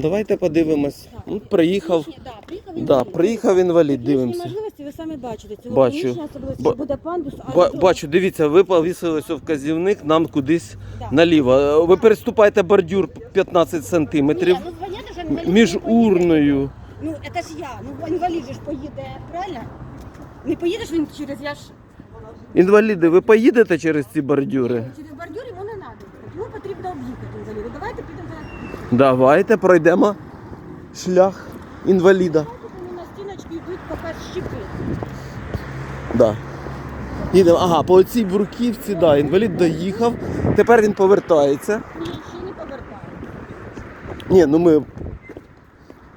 Давайте подивимось. Ну, приїхав. Да, приїхав Да, інвалід. приїхав інвалід, Технічні дивимося. можливості ви самі бачите. Цього Бачу. Ба- буде пандус, а Ба- бачу, дивіться, ви повісили ось вказівник нам кудись Да. наліво. Ви переступаєте бордюр 15 сантиметрів Ні, ну інвалід між не поїде. урною. Ну, це ж я. Ну, інвалід же ж поїде, правильно? Не поїдеш він через я ж Інваліди, ви поїдете через ці бордюри? через інваліда. Давайте підемо. Давайте пройдемо шлях інваліда. Вони на стіночку йдуть поки щепи. Да. Їдемо. Ага, по цій бурківці, да, інвалід доїхав. Тепер він повертається. Ні, ще не повертаю. Ні, ну ми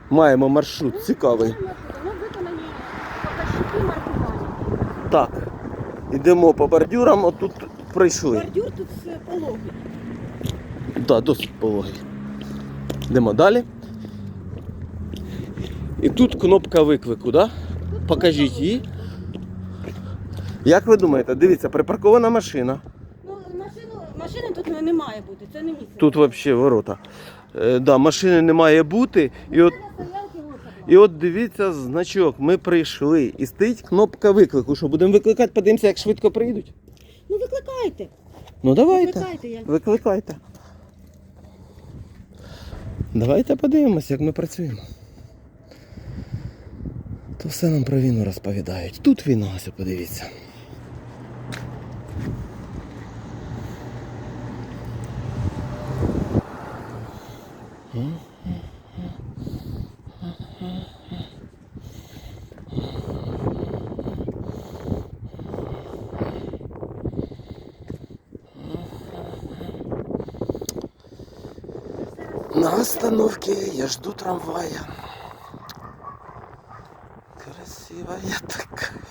маємо маршрут цікавий. Ну, виконані поки маркування. Так. Йдемо по бордюрам, отут пройшли. Бордюр тут з пологи. Так, да, досить пологий. Йдемо далі. І тут кнопка виклику, да? Покажіть її. Як ви думаєте, дивіться, припаркована машина. Ну, машину, машини тут не, має бути, це не місце. Тут взагалі ворота. Е, да, машини не має бути. І от, і от дивіться значок, ми прийшли. І стоїть кнопка виклику. Що, будемо викликати, подивимося, як швидко прийдуть? Ну викликайте. Ну давайте. Викликайте я. Викликайте. Давайте подивимось, як ми працюємо. То все нам про війну розповідають. Тут війна, ось подивіться. На остановке я жду трамвая. Красивая такая.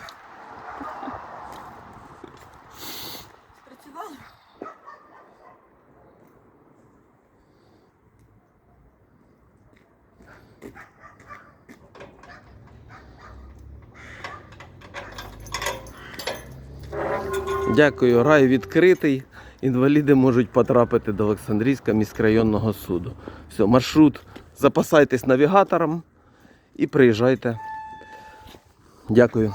Спрацювало? Дякую, рай відкритий. Інваліди можуть потрапити до Олександрійського міськрайонного суду. Все, маршрут. Запасайтесь навігатором і приїжджайте. Дякую.